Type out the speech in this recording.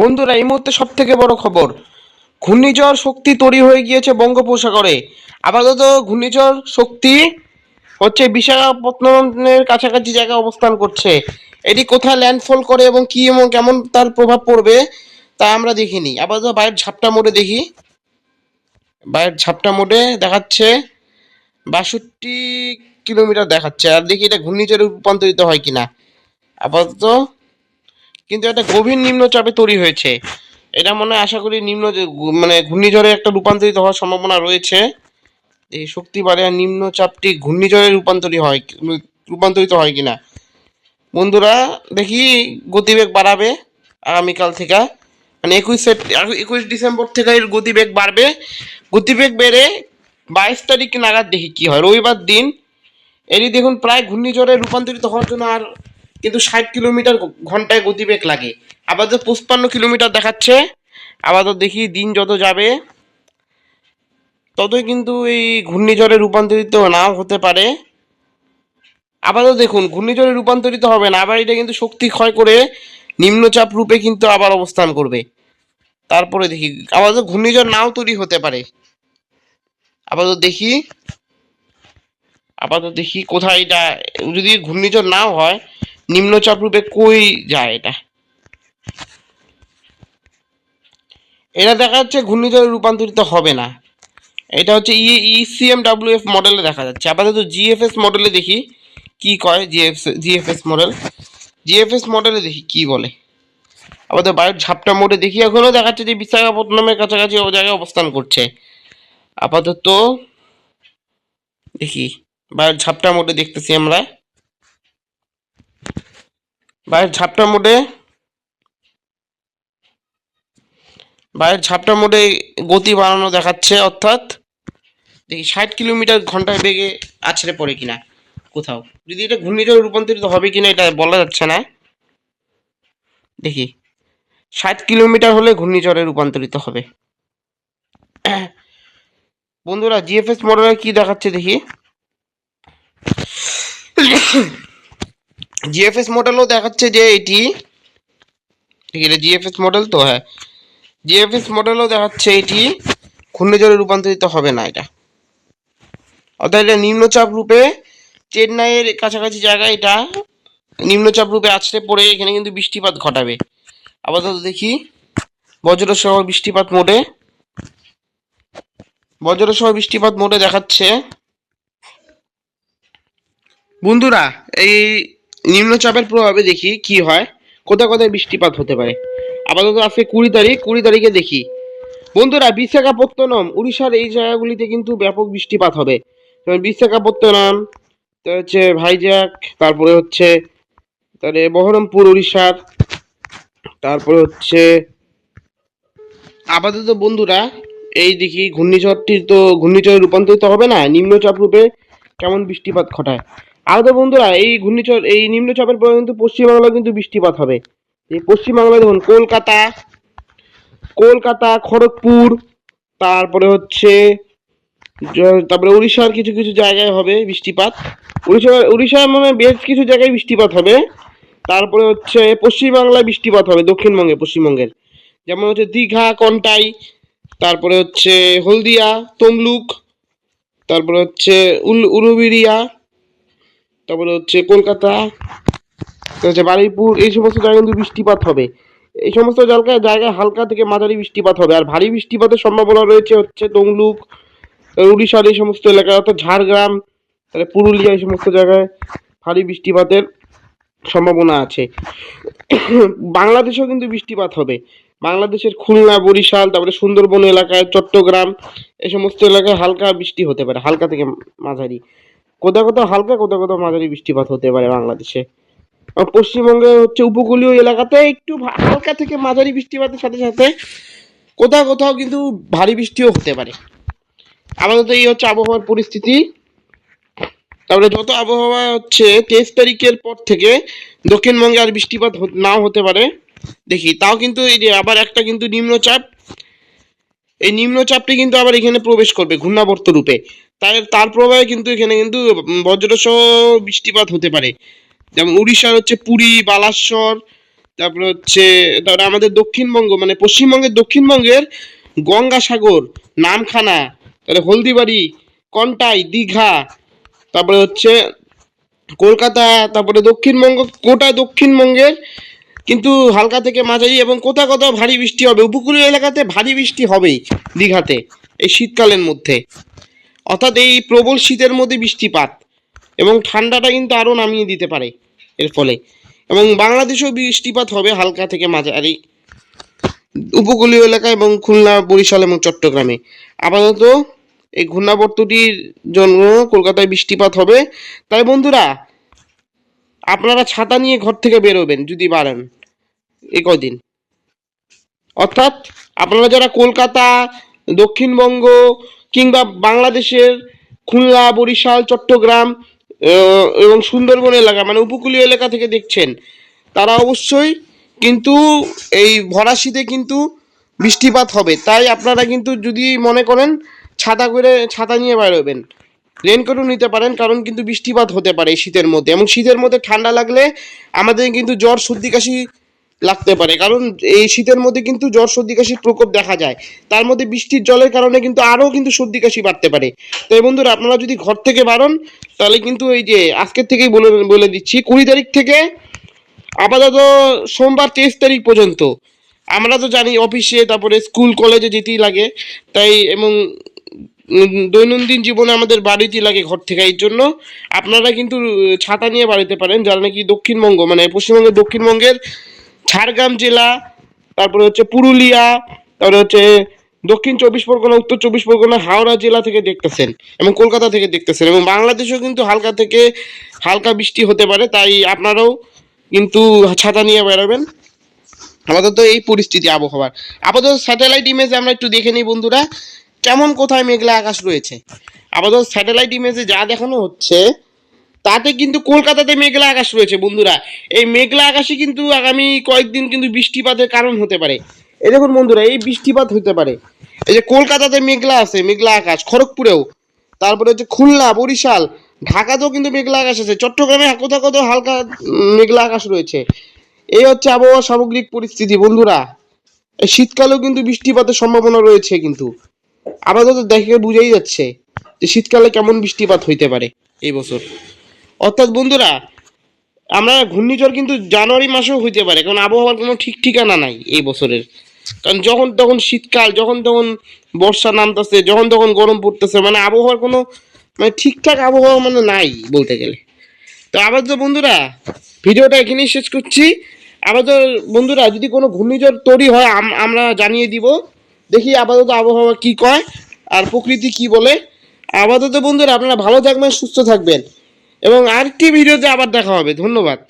বন্ধুরা, এই মুহূর্তে সব থেকে বড় খবর, ঘূর্ণিঝড় শক্তি তৈরি হয়ে গিয়েছে বঙ্গোপসাগরে। আপাতত ঘূর্ণিঝড় শক্তি হচ্ছে বিশাখাপত্তনমের কাছাকাছি জায়গায় অবস্থান করছে। এটি কোথায় ল্যান্ডফল করে এবং কি এবং কেমন তার প্রভাব পড়বে, তা আমরা দেখিনি। আপাতত বাইরের ঝাপটা মোড়ে দেখি। বাইরের ঝাপটা মোড়ে দেখাচ্ছে, বাষট্টি কিলোমিটার দেখাচ্ছে। আর দেখি এটা ঘূর্ণিঝড়ে রূপান্তরিত হয় কিনা। আপাতত কিন্তু একটা গভীর নিম্নচাপে তৈরি হয়েছে। এটা মনে হয় আশা করি নিম্ন মানে ঘূর্ণিঝড়ে একটা রূপান্তরিত হওয়ার সম্ভাবনা রয়েছে। এই শক্তি বাড়ে নিম্নচাপটি ঘূর্ণিঝড়ে রূপান্তরিত হয় রূপান্তরিত হয় কিনা। বন্ধুরা, দেখি গতিবেগ বাড়াবে আগামীকাল থেকে। মানে একুশ একুশ ডিসেম্বর থেকে এর গতিবেগ বাড়বে। গতিবেগ বেড়ে বাইশ তারিখ নাগাদ দেখি কি হয়। রবিবার দিন এরই দেখুন, প্রায় ঘূর্ণিঝড়ে রূপান্তরিত হওয়ার জন্য আর কিন্তু ষাট কিলোমিটার ঘন্টায় গতিবেগ লাগে। আপাতত পঁচপান্ন কিলোমিটার দেখাচ্ছে। আপাতত দেখি দিন যত যাবে, ততই কিন্তু এই ঘূর্ণিঝড়ে রূপান্তরিত নাও হতে পারে। আপাতত দেখুন, ঘূর্ণিঝড়ে রূপান্তরিত হবে না, আবার এটা কিন্তু শক্তি ক্ষয় করে নিম্নচাপ রূপে কিন্তু আবার অবস্থান করবে। তারপরে দেখি, আপাতত ঘূর্ণিঝড় নাও তৈরি হতে পারে। আপাতত দেখি আপাতত দেখি কোথায় এটা, যদি ঘূর্ণিঝড় নাও হয় নিম্নচাপ রূপে কই যায় এটা? এটা দেখা যাচ্ছে ঘূর্ণিঝড়ে রূপান্তরিত হবে না। এটা হচ্ছে ই ইসিএম ডাব্লিউ এফ মডেলে দেখা যাচ্ছে। আপাতত জিএফএস মডেলে দেখি কি কয় জিএফ জিএফএস মডেল জিএফএস মডেলে দেখি কি বলে। আপাতত বায়ুর ঝাপটা মোড়ে দেখি। এখনও দেখাচ্ছে যে বিশাখাপত্তনমের কাছাকাছি ও জায়গায় অবস্থান করছে। আপাতত দেখি। বায়ুর ঝাপটা মোড়ে দেখতেছি আমরা। বায়ুর ঝাপটা মোড়ে, বাইরের ঝাপটা মোড়ে গতি বাড়ানো দেখাচ্ছে, অর্থাৎ দেখি ষাট কিলোমিটার ঘন্টায় বেগে আছড়ে পড়ে কিনা কোথাও। যদি এটা ঘূর্ণিঝড়ে রূপান্তরিত হবে কিনা এটা বলা যাচ্ছে না। দেখি, ষাট কিলোমিটার হলে ঘূর্ণিঝড়ে রূপান্তরিত হবে। বন্ধুরা জিএফএস মডেলে কি দেখাচ্ছে দেখি। জিএফএস মডেলও দেখাচ্ছে যে এটি। আছে জিএফএস মডেল তো হ্যাঁ। জিএফএস মডেলও দেখাচ্ছে এটি। ঘূর্ণিঝড়ে রূপান্তরিত হবে না এটা। অর্থাৎ এটা নিম্নচাপ রূপে চেন্নাইয়ের কাছাকাছি জায়গায় এটা। নিম্নচাপ রূপে আছড়ে পড়ে, এখানে কিন্তু বৃষ্টিপাত ঘটাবে। আপাতত দেখি। বজ্রসহ বৃষ্টিপাত মোডে বজ্রসহ বৃষ্টিপাত মোডে দেখাচ্ছে। বন্ধুরা, এই নিম্নচাপের প্রভাবে দেখি কি হয়। কোথায় কোথায় বৃষ্টিপাত হতে পারে। আপাতত আজকে কুড়ি তারিখ, কুড়ি তারিখে দেখি। বন্ধুরা, বিশাখাপত্তনম, উড়িষ্যার এই জায়গাগুলিতে কিন্তু ব্যাপক বৃষ্টিপাত হবে। বিশাখাপত্তনম হচ্ছে ভাইজ্যাক তারপরে হচ্ছে তাহলে বহরমপুর, উড়িষ্যার, তারপরে হচ্ছে, আপাতত বন্ধুরা, এই দেখি ঘূর্ণিঝড়টি তো, ঘূর্ণিঝড়ে রূপান্তরিত হবে না, নিম্নচাপ রূপে কেমন বৃষ্টিপাত ঘটায়। আপাতত বন্ধুরা, এই ঘূর্ণিঝড়, এই নিম্নচাপের পরে কিন্তু পশ্চিমবাংলায় কিন্তু বৃষ্টিপাত হবে। এই পশ্চিমবাংলায় দেখুন, কলকাতা কলকাতা, খড়গপুর, তারপরে হচ্ছে তারপরে উড়িষ্যার কিছু কিছু জায়গায় হবে বৃষ্টিপাত। উড়িষ্যা উড়িষ্যার মানে বেশ কিছু জায়গায় বৃষ্টিপাত হবে। তারপরে হচ্ছে পশ্চিমবাংলায় বৃষ্টিপাত হবে, দক্ষিণবঙ্গে, পশ্চিমবঙ্গের। যেমন হচ্ছে দীঘা, কন্টাই, তারপরে হচ্ছে হলদিয়া, তমলুক, তারপরে হচ্ছে উল, উলুবেড়িয়া তারপরে হচ্ছে কলকাতা হচ্ছে বারুইপুর, এই সমস্ত জায়গায় কিন্তু বৃষ্টিপাত হবে। এই সমস্ত জায়গায় জায়গায় হালকা থেকে মাঝারি বৃষ্টিপাত হবে। আর ভারী বৃষ্টিপাতের সম্ভাবনা রয়েছে হচ্ছে তমলুক উড়িষ্যার এই সমস্ত এলাকায়, অর্থাৎ ঝাড়গ্রাম তাহলে পুরুলিয়া এই সমস্ত জায়গায় ভারী বৃষ্টিপাতের সম্ভাবনা আছে। বাংলাদেশেও কিন্তু বৃষ্টিপাত হবে। বাংলাদেশের খুলনা, বরিশাল, তারপরে সুন্দরবন এলাকায়, চট্টগ্রাম, এই সমস্ত এলাকায় হালকা বৃষ্টি হতে পারে, হালকা থেকে মাঝারি। কোথাও কোথাও হালকা, কোথাও কোথাও মাঝারি বৃষ্টিপাত হতে পারে বাংলাদেশে। পশ্চিমবঙ্গে হচ্ছে উপকূলীয় এলাকাতে একটু হালকা থেকে মাঝারি বৃষ্টিপাতের সাথে সাথে কোথাও কোথাও কিন্তু ভারী বৃষ্টিও হতে পারে। আপাতত এই হচ্ছে আবহাওয়ার পরিস্থিতি। তারপরে যত আবহাওয়া হচ্ছে, তেইশ তারিখের পর থেকে দক্ষিণবঙ্গে আর বৃষ্টিপাত নাও হতে পারে। দেখি, তাও কিন্তু এই যে আবার একটা কিন্তু নিম্নচাপ। এই নিম্নচাপটি কিন্তু আবার এখানে প্রবেশ করবে ঘূর্ণাবর্ত রূপে। তাই তার প্রভাবে কিন্তু এখানে কিন্তু বজ্রসহ বৃষ্টিপাত হতে পারে। যেমন উড়িষ্যার হচ্ছে পুরী, বালাসর, তারপরে হচ্ছে, তারপরে আমাদের দক্ষিণবঙ্গ মানে পশ্চিমবঙ্গের দক্ষিণবঙ্গের গঙ্গাসাগর, নামখানা, তারপরে হলদিবাড়ি, কন্টাই, দীঘা, তারপরে হচ্ছে কলকাতা, তারপরে দক্ষিণবঙ্গ, গোটা দক্ষিণবঙ্গের কিন্তু হালকা থেকে মাঝারি এবং কোথাও কোথাও ভারী বৃষ্টি হবে। উপকূলীয় এলাকাতে ভারী বৃষ্টি হবেই দীঘাতে, এই শীতকালের মধ্যে। অর্থাৎ এই প্রবল শীতের মধ্যে বৃষ্টিপাত এবং ঠান্ডাটা কিন্তু আরও নামিয়ে দিতে পারে এর ফলে। এবং বাংলাদেশেও বৃষ্টিপাত হবে হালকা থেকে মাঝারি উপকূলীয় এলাকা এবং খুলনা বরিশাল এবং চট্টগ্রামে। আপাতত এই ঘূর্ণাবর্তটির জন্য কলকাতায় বৃষ্টিপাত হবে। তাই বন্ধুরা, আপনারা ছাতা নিয়ে ঘর থেকে বেরোবেন যদি পারেন এই কদিন অর্থাৎ আপনারা যারা কলকাতা, দক্ষিণবঙ্গ কিংবা বাংলাদেশের খুলনা, বরিশাল, চট্টগ্রাম এবং সুন্দরবন এলাকা মানে উপকূলীয় এলাকা থেকে দেখছেন, তারা অবশ্যই কিন্তু এই ভরা শীতে কিন্তু বৃষ্টিপাত হবে। তাই আপনারা কিন্তু যদি মনে করেন, ছাতা করে, ছাতা নিয়ে বেরোবেন। রেনকোটও নিতে পারেন, কারণ কিন্তু বৃষ্টিপাত হতে পারে শীতের মধ্যে। এবং শীতের মধ্যে ঠান্ডা লাগলে আমাদের কিন্তু জ্বর, সর্দি, কাশি লাগতে পারে। কারণ এই শীতের মধ্যে কিন্তু জ্বর, সর্দি কাশির প্রকোপ দেখা যায়। তার মধ্যে বৃষ্টির জলের কারণে কিন্তু আরও কিন্তু সর্দি কাশি বাড়তে পারে। তো এই বন্ধুরা, আপনারা যদি ঘর থেকে বারণ তাহলে কিন্তু এই যে আজকের থেকেই বলে বলে দিচ্ছি, কুড়ি তারিখ থেকে আপাতত সোমবার তেইশ তারিখ পর্যন্ত। আমরা তো জানি অফিসে, তারপরে স্কুল, কলেজে যেতেই লাগে। তাই এবং দৈনন্দিন জীবনে আমাদের বাড়িতে লাগে ঘর থেকে। এই জন্য আপনারা কিন্তু ছাতা নিয়ে বাড়িতে পারেন, যারা নাকি দক্ষিণবঙ্গ মানে পশ্চিমবঙ্গের দক্ষিণবঙ্গের ঝাড়গ্রাম জেলা, তারপরে হচ্ছে পুরুলিয়া, তারপরে হচ্ছে দক্ষিণ চব্বিশ পরগনা, উত্তর চব্বিশ পরগনা, হাওড়া জেলা থেকে দেখতেছেন এবং কলকাতা থেকে দেখতেছেন এবং বাংলাদেশেও কিন্তু হালকা থেকে হালকা বৃষ্টি হতে পারে, তাই আপনারাও কিন্তু ছাতা নিয়ে বেরোবেন। তো এই পরিস্থিতি আবহাওয়ার। আপাতত স্যাটেলাইট ইমেজে আমরা একটু দেখে নিই বন্ধুরা, কেমন কোথায় মেঘলা আকাশ রয়েছে? আপাতত স্যাটেলাইট ইমেজে যা দেখানো হচ্ছে তাতে কিন্তু কলকাতাতে মেঘলা আকাশ রয়েছে, বন্ধুরা। এই মেঘলা আকাশে কিন্তু আগামী কয়েকদিন কিন্তু বৃষ্টিপাতের কারণ হতে পারে। এই দেখুন বন্ধুরা, এই বৃষ্টিপাত হতে পারে। এই যে কলকাতাতে মেঘলা আছে, মেঘলা আকাশ, খড়গপুরেও। তারপরে হচ্ছে খুলনা, বরিশাল, ঢাকাতেও কিন্তু মেঘলা আকাশ আছে। চট্টগ্রামে কোথাও কোথাও হালকা মেঘলা আকাশ রয়েছে। এই হচ্ছে আবহাওয়া সামগ্রিক পরিস্থিতি, বন্ধুরা। শীতকালেও কিন্তু বৃষ্টিপাতের সম্ভাবনা রয়েছে কিন্তু। আপাতত দেখে বুঝেই যাচ্ছে যে শীতকালে কেমন বৃষ্টিপাত হইতে পারে। এই বছর। অর্থাৎ বন্ধুরা, আমরা ঘূর্ণিঝড় কিন্তু জানুয়ারি মাসেও হইতে পারে, কারণ আবহাওয়ার কোনো ঠিক ঠিকানা নাই এই বছরের। কারণ যখন তখন শীতকাল, যখন তখন বর্ষা নামতেছে, যখন তখন গরম পড়তেছে মানে আবহাওয়ার কোনো মানে ঠিকঠাক আবহাওয়া মানে নাই বলতে গেলে। তো আবার তো বন্ধুরা, ভিডিওটা এখানেই শেষ করছি। আবার তো বন্ধুরা, যদি কোনো ঘূর্ণিঝড় তৈরি হয় আমরা জানিয়ে দিব। দেখি আপাতত আবহাওয়া কি কয় আর প্রকৃতি কি বলে। আপাতত বন্ধুরা, আপনারা ভালো থাকবেন, সুস্থ থাকবেন। এবং আরেকটি ভিডিওতে আবার দেখা হবে। ধন্যবাদ।